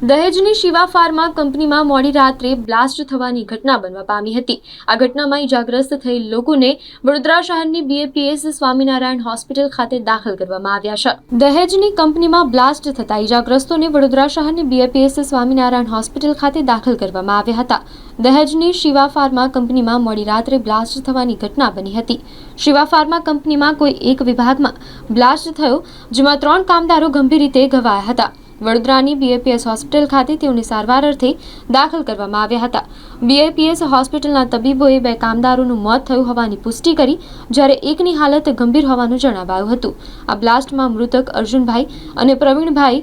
દહેજની Shiva pharma કંપનીમાં મોડી રાત્રે બ્લાસ્ટ થવાની ઘટના બનવા પામી હતી. આ ઘટનામાં ઇજાગ્રસ્ત થયેલ લોકોને વડોદરા શહેરની બીએપીએસ સ્વામિનારાયણ હોસ્પિટલ ખાતે દાખલ કરવામાં આવ્યા છે. દહેજની કંપનીમાં બ્લાસ્ટ થતા ઇજાગ્રસ્તોને વડોદરા શહેરની બીએપીએસ સ્વામિનારાયણ હોસ્પિટલ ખાતે દાખલ કરવામાં આવ્યા હતા. દહેજની શિવા ફાર્મા કંપનીમાં મોડી રાત્રે બ્લાસ્ટ થવાની ઘટના બની હતી. શિવા ફાર્મા કંપનીમાં કોઈ એક વિભાગમાં બ્લાસ્ટ થયો, જેમાં ત્રણ કામદારો ગંભીર રીતે ઘવાયા હતા. વડોદરાની બીએપીએસ હોસ્પિટલ ખાતે તેઓને સારવાર અર્થે દાખલ કરવામાં આવ્યા હતા. બીએપીએસ હોસ્પિટલના તબીબોએ બે કામદારોનું મોત થયું હોવાની પુષ્ટિ કરી જ્યારે એકની હાલત ગંભીર હોવાનું જણાવાયું હતું. આ બ્લાસ્ટમાં મૃતક અર્જુનભાઈ અને પ્રવીણભાઈ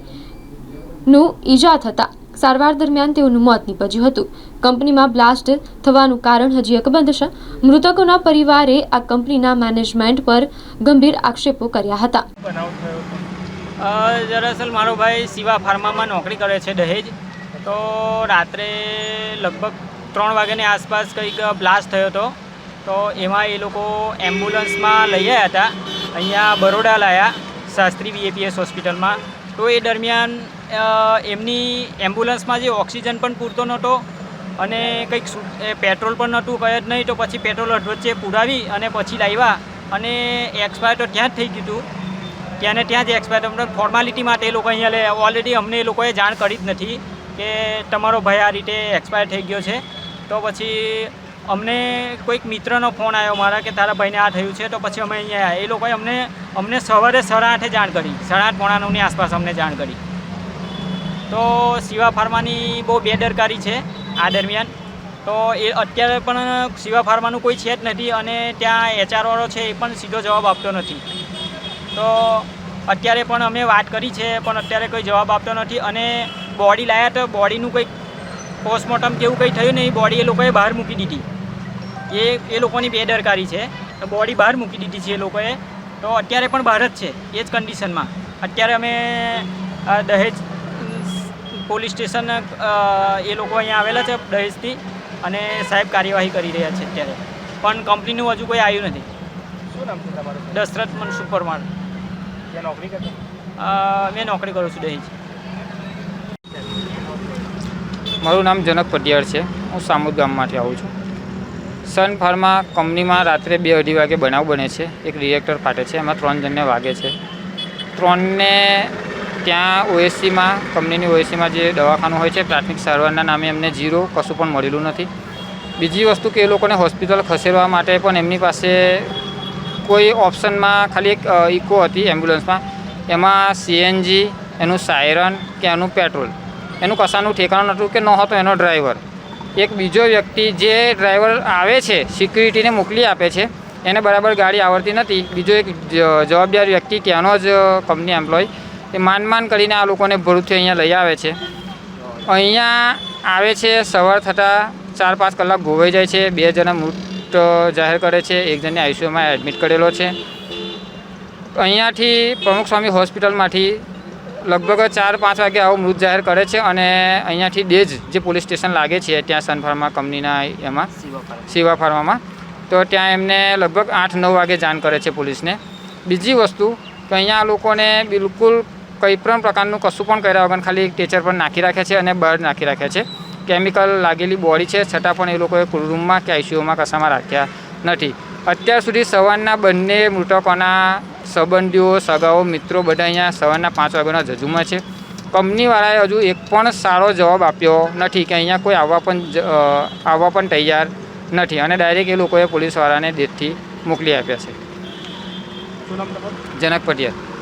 નું ઈજા થતા સારવાર દરમિયાન તેઓનું મોત નીપજ્યું હતું. કંપનીમાં બ્લાસ્ટ થવાનું કારણ હજી અકબંધ છે. મૃતકોના પરિવારે આ કંપનીના મેનેજમેન્ટ પર ગંભીર આક્ષેપો કર્યા હતા. દરઅસલ મારો ભાઈ શિવા ફાર્મામાં નોકરી કરે છે દહેજ. તો રાત્રે લગભગ ત્રણ વાગ્યાની આસપાસ કંઈક બ્લાસ્ટ થયો હતો. તો એમાં એ લોકો એમ્બ્યુલન્સમાં લઈ આવ્યા હતા. અહીંયા બરોડા લાયા, શાસ્ત્રી બીએપીએસ હોસ્પિટલમાં. તો એ દરમિયાન એમની એમ્બ્યુલન્સમાં જે ઓક્સિજન પણ પૂરતો નહોતો અને કંઈક પેટ્રોલ પણ નહોતું કહે જ નહીં, તો પછી પેટ્રોલ અધવચ્ચે પુરાવી અને પછી લાવ્યા. અને એક્સપાયર તો ત્યાં જ થઈ ગયું હતું. ત્યાં ને ત્યાં જ એક્સપાયર ફોર્માલિટી માટે એ લોકો અહીંયા ઓલરેડી અમને એ લોકોએ જાણ કરી જ નથી કે તમારો ભાઈ આ રીતે એક્સપાયર થઈ ગયો છે. તો પછી અમને કોઈક મિત્રનો ફોન આવ્યો મારા કે તારા ભાઈને આ થયું છે, તો પછી અમે અહીંયા એ લોકોએ અમને અમને સવારે સાડા આઠે જાણ કરી. સાડા આઠ પોણા નવની આસપાસ અમને જાણ કરી. તો શિવા ફાર્માની બહુ બેદરકારી છે આ દરમિયાન. તો એ અત્યારે પણ શિવા ફાર્માનું કોઈ છે જ નથી અને ત્યાં એચઆરવાળો છે એ પણ સીધો જવાબ આપતો નથી. તો અત્યારે પણ અમે વાત કરી છે પણ અત્યારે કોઈ જવાબ આપતો નથી. અને બોડી લાયા તો બોડીનું કંઈક પોસ્ટમોર્ટમ કેવું કંઈ થયું નહીં. બોડી એ લોકોએ બહાર મૂકી દીધી. એ એ લોકોની બેદરકારી છે. તો બોડી બહાર મૂકી દીધી છે એ લોકોએ. તો અત્યારે પણ બહાર જ છે એ જ કન્ડિશનમાં અત્યારે અમે દહેજ પોલીસ સ્ટેશન એ લોકો અહીંયા આવેલા છે દહેજથી. અને સાહેબ કાર્યવાહી કરી રહ્યા છે અત્યારે. પણ કંપનીનું હજુ કોઈ આવ્યું નથી. શું નામ છે તમારું? દશરથ મનસુખ પરમાર. મેં નોકરી કરું છું દહેજ મારું નામ જનક પટિયાર છે. હું સામુદ ગામમાંથી આવું છું. સન ફાર્મા કંપનીમાં રાત્રે બે અઢી વાગે બનાવ બને છે. એક રિએક્ટર ફાટે છે. એમાં ત્રણ જણને વાગે છે. ત્રણને ત્યાં ઓએસસીમાં, કંપનીની ઓએસસીમાં જે દવાખાનું હોય છે, પ્રાથમિક સારવારના નામે એમને જીરો, કશું પણ મળેલું નથી. બીજી વસ્તુ કે એ લોકોને હોસ્પિટલ ખસેડવા માટે પણ એમની પાસે કોઈ ઓપ્શનમાં ખાલી એક ઇકો હતી એમ્બ્યુલન્સમાં. એમાં સીએનજી એનું સાયરન કે એનું પેટ્રોલ એનું કશાનું ઠેકાણું નહોતું કે નહોતો એનો ડ્રાઈવર એક બીજો વ્યક્તિ જે ડ્રાઈવર આવે છે સિક્યુરિટીને મોકલી આપે છે, એને બરાબર ગાડી આવડતી નથી. બીજો એક જવાબદાર વ્યક્તિ ત્યાંનો જ કંપની એમ્પ્લોય એ માન માન કરીને આ લોકોને ભરૂચથી અહીંયા લઈ આવે છે. અહીંયા આવે છે, સવાર થતાં ચાર પાંચ કલાક ગોવાઈ જાય છે, બે જણા મૃત જાહેર કરે છે. એક જણને આઈસીયુમાં એડમિટ કરેલો છે. અહીંયાથી પ્રમુખ સ્વામી હોસ્પિટલમાંથી લગભગ ચાર પાંચ વાગે આવો મૃત જાહેર કરે છે અને અહીંયાથી ડેજ જે પોલીસ સ્ટેશન લાગે છે ત્યાં સનફાર્મા કંપનીના એમાં શિવા ફાર્મામાં. તો ત્યાં એમને લગભગ આઠ નવ વાગે જાણ કરે છે પોલીસને. બીજી વસ્તુ કે અહીંયા લોકોને બિલકુલ કંઈ પણ પ્રકારનું કશું પણ કર્યા વગર ખાલી ટેચર પર નાખી રાખે છે અને બહાર નાખી રાખ્યા છે. કેમિકલ લાગેલી બોડી છે છતાં પણ એ લોકોએ રૂમમાં કે આઈસીયુમાં કશામાં રાખ્યા નથી. અત્યાર સુધી સવારના બંને મૃતકોના સંબંધીઓ સગાઓ મિત્રો બધા અહીંયા સવારના પાંચ વાગ્યાના જજુમાં છે. કંપનીવાળાએ હજુ એક પણ સારો જવાબ આપ્યો નથી કે અહીંયા કોઈ આવવા પણ આવવા પણ તૈયાર નથી અને ડાયરેક્ટ એ લોકોએ પોલીસવાળાને દેશથી મોકલી આપ્યા છે. જનક પટિયાલ.